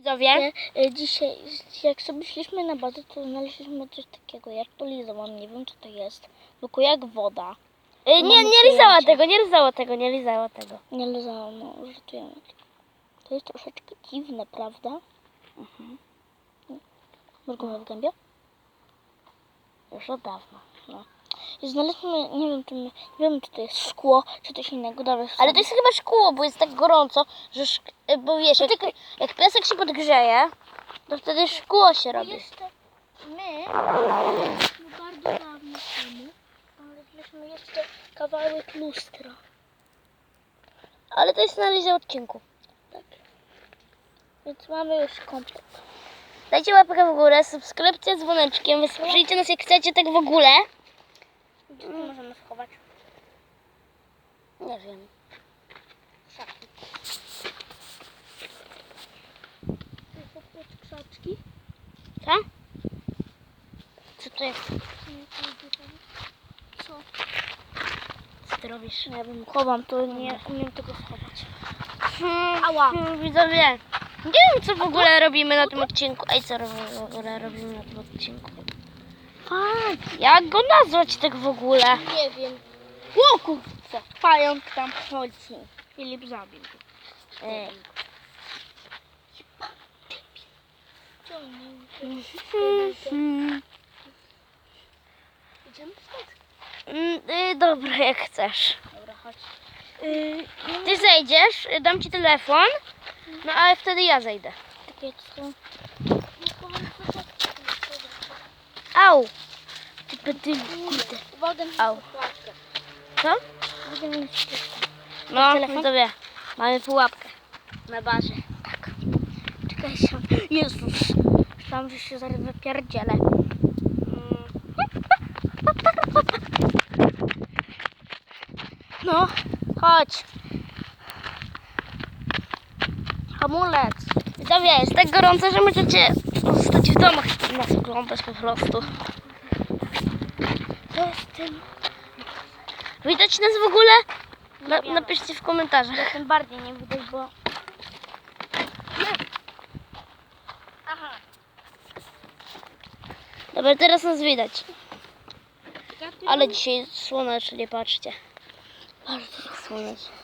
Widzowie, Y, Dzisiaj, jak sobie szliśmy na bazę, to znaleźliśmy coś takiego. Ja to lizałam, nie wiem co to jest. Tylko jak woda. y, nie, nie lizała tego, nie lizała tego, nie lizała tego. Nie lizałam, no, żartujemy. To jest troszeczkę dziwne, prawda? Mhm. Mrugamy w gębie? Już od dawna. No. Znaleźliśmy, nie wiem, czy nie wiem, czy to jest szkło, czy coś innego. Dawaj, Ale to jest chyba szkło, bo jest tak gorąco, że szk- y, bo wiesz, jak, jak piasek się podgrzeje, to wtedy szkło się robi. Jeszcze my, no bardzo dawno temu, znaleźliśmy jeszcze kawałek lustra. Ale to jest na lizie odcinku. Tak. Więc mamy już komplet. Dajcie łapkę w górę, subskrypcję z dzwoneczkiem, wesprzyjcie nas jak chcecie tak w ogóle. Gdzie to możemy schować? Nie wiem. Szafki. To są krzaczki. Co? Co to jest? Co? Co ty robisz? Nie wiem, chowam to, nie umiem tego schować. Hmm, Ała. hmm, Widzowie, nie wiem co w ogóle robimy na tym odcinku. Ej, co w ogóle robimy na tym odcinku? Fak. Jak go nazwać tak w ogóle? Nie wiem. O kurczę, pająk tam chodzi. Filip zabił. go. Idziemy stąd? mm, y, dobra, jak chcesz. Dobra, chodź. Yy, Ty zejdziesz, y, dam ci telefon, no ale wtedy ja zejdę. takie to są... Au! Ty, ty, ty kurde. Na Au. Co? Ścieżkę. No, widzowie, mamy pułapkę na bazie. Tak. Czekaj się. Jezus. Myślałam, że się zaraz wypierdzielę. No, chodź. Hamulec. Widzowie, jest tak gorąco, że możecie zostać w domach i nas oglądać po prostu. To jest tym. Widać nas w ogóle? Na, napiszcie w komentarzach. Ja tym bardziej nie widać, bo... Aha. Dobra, teraz nas widać. Ale dzisiaj jest słonecznie, patrzcie. Bardzo tak Słonecznie.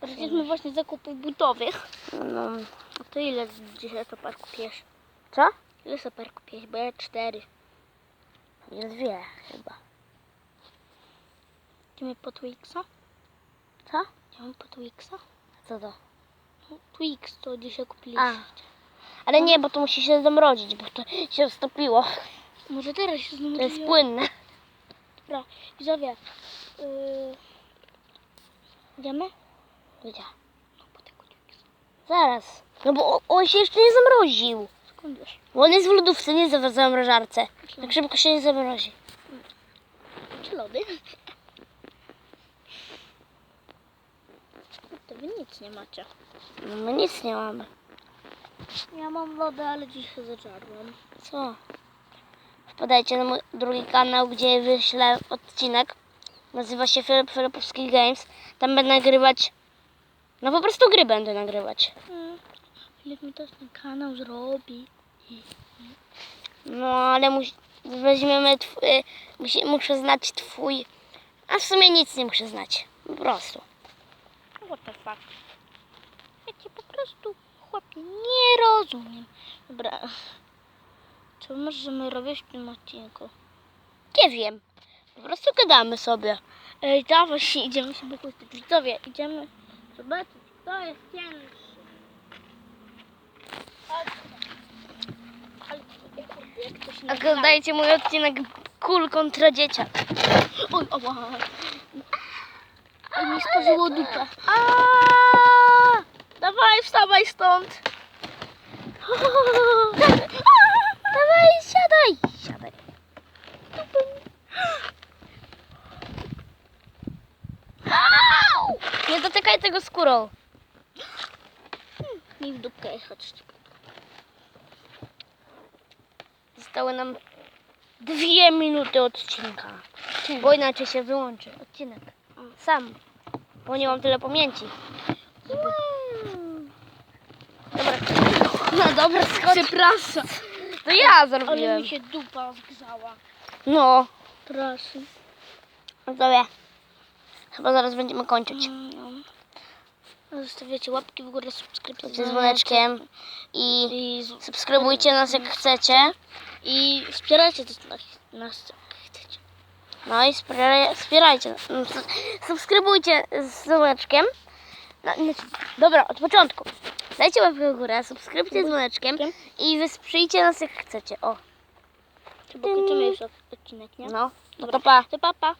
Robiliśmy właśnie zakupów butowych. No. A to ile dzisiaj super kupiłeś? Co? Ile super kupiłeś? Bo ja cztery. Nie dwie chyba. Idziemy po Twixa? Co? Idziemy po Twixa? Co to? No, Twix to dzisiaj kupiliśmy. A. Ale nie, bo to musi się zamrozić, bo to się stopiło. Może teraz się znowu To jest płynne. Dobra, widzowie. Yy... Idziemy? Gdzie? No po tego Twixa. Zaraz. No bo on się jeszcze nie zamroził. Wiesz? Bo on jest w lodówce, nie w zamrażarce. Tak szybko się nie zamrozi. Czy lody? To wy nic nie macie. No my nic nie mamy. Ja mam lody, ale dziś się zaczarłam. Co? Wpadajcie na mój drugi kanał, gdzie wyślę odcinek. Nazywa się Filip Filipowski Games. Tam będę nagrywać... No po prostu gry będę nagrywać. Mm. Filip mi też ten kanał zrobi. No ale musi, weźmiemy twój, musi, muszę znać twój, a w sumie nic nie muszę znać, po prostu. What the fuck? Ja cię po prostu, chłopie, nie rozumiem. Dobra. Co możemy robić w tym odcinku? Nie wiem, po prostu gadamy sobie. Ej, dawaj się, idziemy się pochwycić. Widzowie, idziemy zobaczyć, kto jest cięższy. Chodź. Ale kurde, jak to się nazywa? Oglądajcie mój odcinek Kul kontra dzieciak. Oj, ała. Ale mi sparzyło dupę. Dawaj, wstawaj stąd. Dawaj, siadaj! Siadaj. Nie dotykaj tego skórą. Mi w dupkę, chodźcie. Zostały nam dwie minuty odcinka. Bo inaczej się wyłączy odcinek. Sam. Bo nie mam tyle pamięci. Dobra. No dobra, schodź. Przepraszam. To ja Ale zrobiłem. mi się dupa zgrzała. No, Proszę. no sobie. Chyba zaraz będziemy kończyć. Mm, no. Zostawiacie łapki w górę, subskrypcję Z dzwoneczkiem i I, subskrybujcie nas jak chcecie. I wspierajcie też nas, jak chcecie. No i wspieraj, wspierajcie. Su- Subskrybujcie z dzwoneczkiem. No, no, dobra, od początku. Dajcie łapkę w górę, subskrypcję z dzwoneczkiem i wesprzyjcie nas jak chcecie. O, Chyba kończymy już odcinek, nie? no. No to. To papa. Pa.